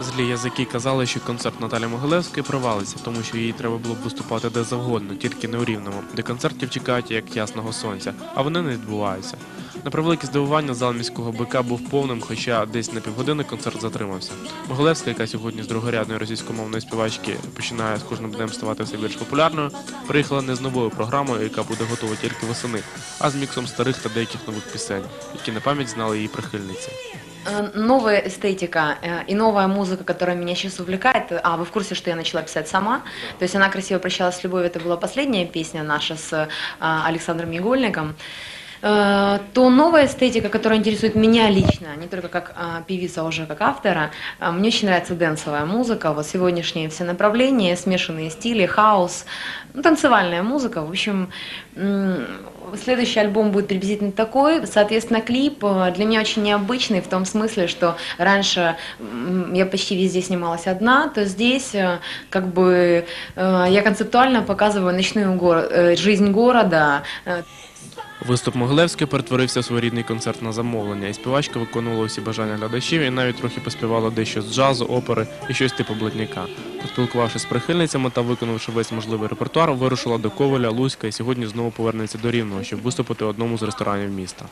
Злі язики казали, що концерт Наталі Могилевської провалиться, тому що їй треба було б виступати де завгодно, тільки не у рівному, де концертів чекають як ясного сонця, а вони не відбуваються. На превелике здивування зал міського БК був повним, хоча десь на півгодини концерт затримався. Могилевська, яка сьогодні з другорядної російськомовної співачки починає з кожним днем ставати все більш популярною, приїхала не з новою програмою, яка буде готова тільки восени, а з міксом старих та деяких нових пісень, які на пам'ять знали її прихильниці. Э, Новая эстетика э, и новая музыка, которая меня сейчас увлекает. А, вы в курсе, что я начала писать сама? То есть она красиво прощалась с любовью, это была последняя песня наша с э, Александром Егольником. Э, То новая эстетика, которая интересует меня лично, не только как а, певица, а уже как автора, а, мне очень нравится дэнсовая музыка. Вот сегодняшние все направления, смешанные стили, хаос, ну, танцевальная музыка. В общем, следующий альбом будет приблизительно такой. Соответственно, клип э, для меня очень необычный в том смысле, что раньше я почти везде снималась одна, то здесь э, как бы я концептуально показываю ночную горо- жизнь города, Виступ Могилевської перетворився в своєрідний концерт на замовлення, і співачка виконувала усі бажання глядачів і навіть трохи поспівала дещо з джазу, опери і щось типу блатняка. Поспілкувавшись з прихильницями та виконавши весь можливий репертуар, вирушила до Коваля, Луська і сьогодні знову повернеться до Рівного, щоб виступити одному з ресторанів міста.